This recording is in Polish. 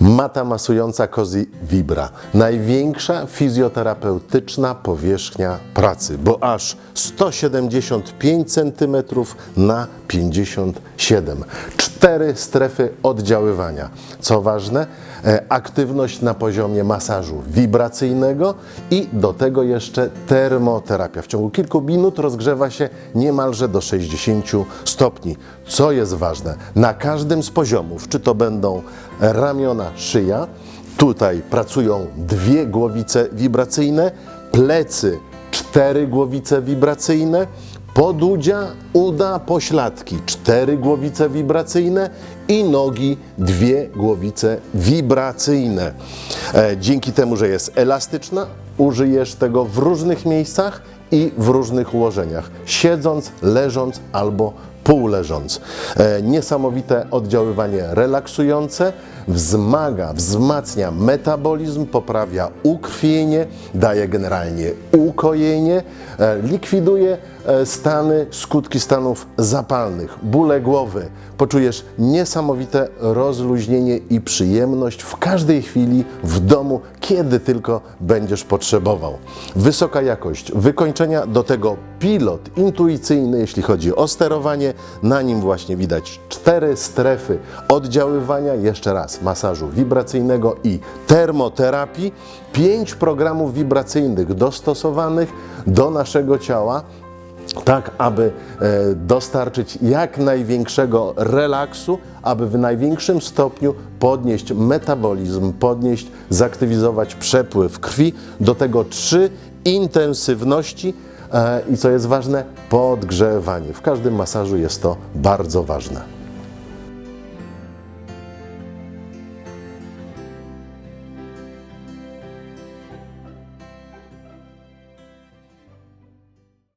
Mata masująca Cozy Vibra. Największa fizjoterapeutyczna powierzchnia pracy, bo aż 175 cm na 57. Cztery strefy oddziaływania. Co ważne, e, aktywność na poziomie masażu wibracyjnego i do tego jeszcze termoterapia. W ciągu kilku minut rozgrzewa się niemalże do 60 stopni. Co jest ważne, na każdym z poziomów, czy to będą ramiona, szyja, tutaj pracują dwie głowice wibracyjne, plecy cztery głowice wibracyjne, podudzia, uda, pośladki cztery głowice wibracyjne i nogi dwie głowice wibracyjne. E, dzięki temu, że jest elastyczna, użyjesz tego w różnych miejscach i w różnych ułożeniach, siedząc, leżąc albo półleżąc. E, niesamowite oddziaływanie relaksujące, wzmaga, wzmacnia metabolizm, poprawia ukrwienie, daje generalnie ukojenie, e, likwiduje e, stany, skutki stanów zapalnych, bóle głowy. Poczujesz niesamowite rozluźnienie i przyjemność w każdej chwili w domu, kiedy tylko będziesz potrzebował. Wysoka jakość wykończenia, do tego pilot intuicyjny, jeśli chodzi o sterowanie. Na nim właśnie widać cztery strefy oddziaływania, jeszcze raz masażu wibracyjnego i termoterapii, pięć programów wibracyjnych dostosowanych do naszego ciała tak aby e, dostarczyć jak największego relaksu, aby w największym stopniu podnieść metabolizm, podnieść, zaktywizować przepływ krwi, do tego trzy intensywności i co jest ważne, podgrzewanie. W każdym masażu jest to bardzo ważne.